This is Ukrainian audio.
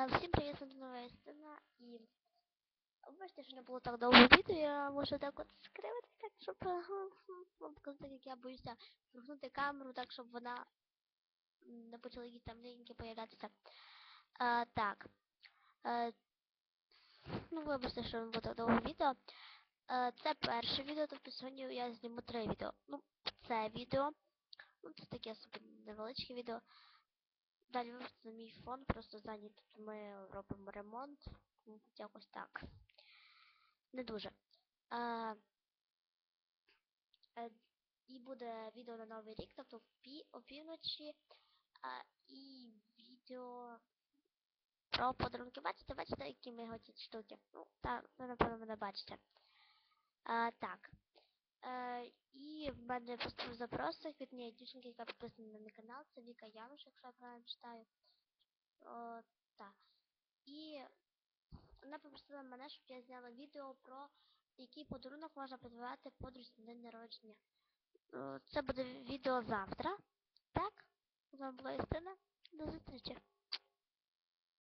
Е, Всім привіт, це нова Істина і вибачте, що не було так довго відео, я можу так от скривити, так, щоб е, вам показати, як я боюся прогнути камеру, так, щоб вона не почала якісь там ліньки появлятися. Е, так. Е, ну, вибачте, що не було так довго відео. Е, це перше відео, тобто сьогодні я зніму три відео. Ну, це відео. Ну, це таке собі невеличке відео. Далі на мій фон, просто ззаді тут ми робимо ремонт. Ну, Якось так. Не дуже. А, е, і буде відео на Новий рік, тобто в пі, опівночі. А, і відео про подарунки. Бачите, бачите, які ми ці штуки. Ну, так, ви напевно мене бачите. А, так. В мене поступив запросик від однієї дівчинки, яка підписана на мій канал. Це Віка Януш, якщо я правильно читаю. О, так. І вона попросила мене, щоб я зняла відео про який подарунок можна подарувати подружці на день народження. Це буде відео завтра. Так? З була Істина. До зустрічі.